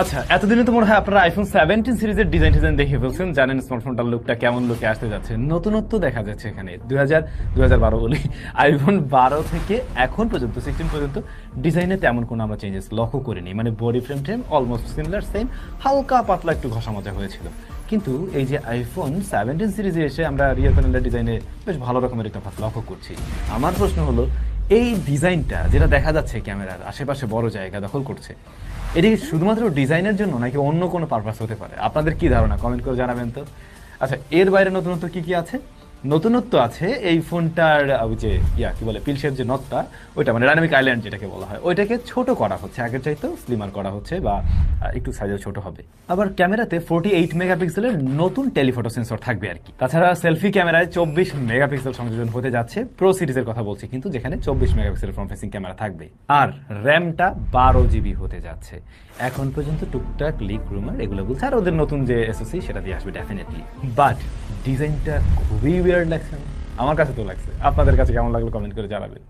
আচ্ছা এতদিনে তো মনে হয় আপনারা আইফোন সেভেন্টিন সিরিজের ডিজাইন ডিজাইন দেখে ফেলছেন, জানেন স্মার্টফোনটার লুকটা কেমন লুকে আসতে যাচ্ছে। নতুনত্ব দেখা যাচ্ছে এখানে। দুই হাজার দুই বলি। আইফোন বারো থেকে এখন পর্যন্ত সিক্সটিন পর্যন্ত ডিজাইনে তেমন কোনো আমরা চেঞ্জেস লক্ষ্য করিনি। মানে বডি ফ্রেম টেম অলমোস্ট সিমিলার সেম হালকা পাতলা একটু ঘষা মজা হয়েছিল। কিন্তু এই যে আইফোন সেভেন্টিন সিরিজে এসে আমরা রিয়ার প্যানেলের ডিজাইনে বেশ ভালো রকমের একটা লক্ষ্য করছি। আমার প্রশ্ন হলো এই ডিজাইনটা যেটা দেখা যাচ্ছে ক্যামেরার আশেপাশে বড় জায়গা দখল করছে, এটি শুধুমাত্র ডিজাইনের জন্য নাকি অন্য কোনো পারপাস হতে পারে? আপনাদের কি ধারণা? কমেন্ট করে জানাবেন তো। আচ্ছা এর বাইরে নতুনত্ব কি কি আছে? নতুনত্ব আছে, এই ফোনটার ওই যে, ইয়া, কি বলে পিলশের যে নটটা ওইটা মানে ডাইনামিক আইল্যান্ড যেটাকে বলা হয়, ওইটাকে ছোট করা হচ্ছে, আগের চাইতেও স্লিমার করা হচ্ছে বা একটু সাইজে ছোট হবে। আবার ক্যামেরাতে ফোর্টি এইট মেগাপিক্সেলের নতুন টেলিফটো সেন্সর থাকবে আর কি। তাছাড়া সেলফি ক্যামেরায় চব্বিশ মেগাপিক্সেল সংযোজন হতে যাচ্ছে প্রো সিরিজের কথা বলছি কিন্তু যেখানে চব্বিশ মেগাপিক্সেল ফ্রন্ট ফেসিং ক্যামেরা থাকবে। আর র্যামটা বারো জিবি হতে যাচ্ছে। এখন পর্যন্ত টুকটাক লিক রুমার এগুলো বলছে, আর ওদের নতুন যে এসওসি সেটা দিয়ে আসবে ডেফিনেটলি বাট ডিজাইনটা খুবই ওয়ার্ড লাগছে। আমার কাছে তো লাগছে। আপনাদের কাছে কেমন লাগল কমেন্ট করে জানাবেন।